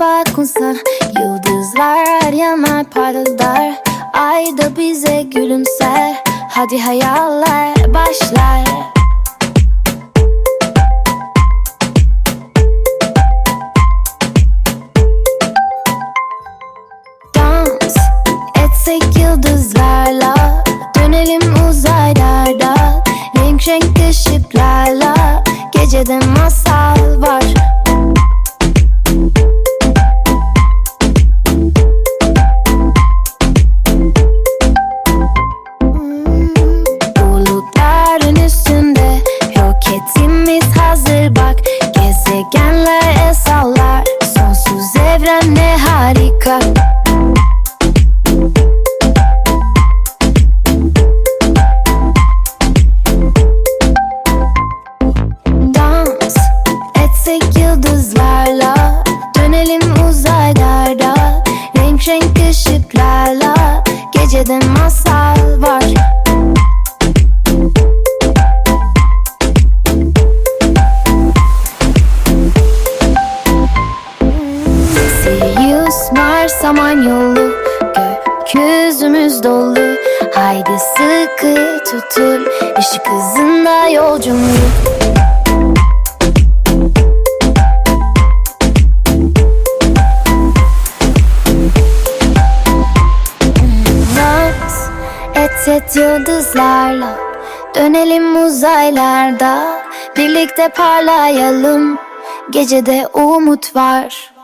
bakunsa Yıldızlar yanar parıldar. Ay da bize gülümser. Hadi hayaller başlar. Dans etsek yıldızlarla Dönelim uzaylarda. Renk renk ışıklarla Gecede masal var Evren ne harika. Dans etsek yıldızlarla Dönelim uzaylarda Renk renk ışıklarla Gecede masal Samanyolu Gökyüzümüz dolu Haydi sıkı tutul Işık hızında yolcumuz Dans et et yıldızlarla Dönelim uzaylarda. Birlikte parlayalım Gecede umut var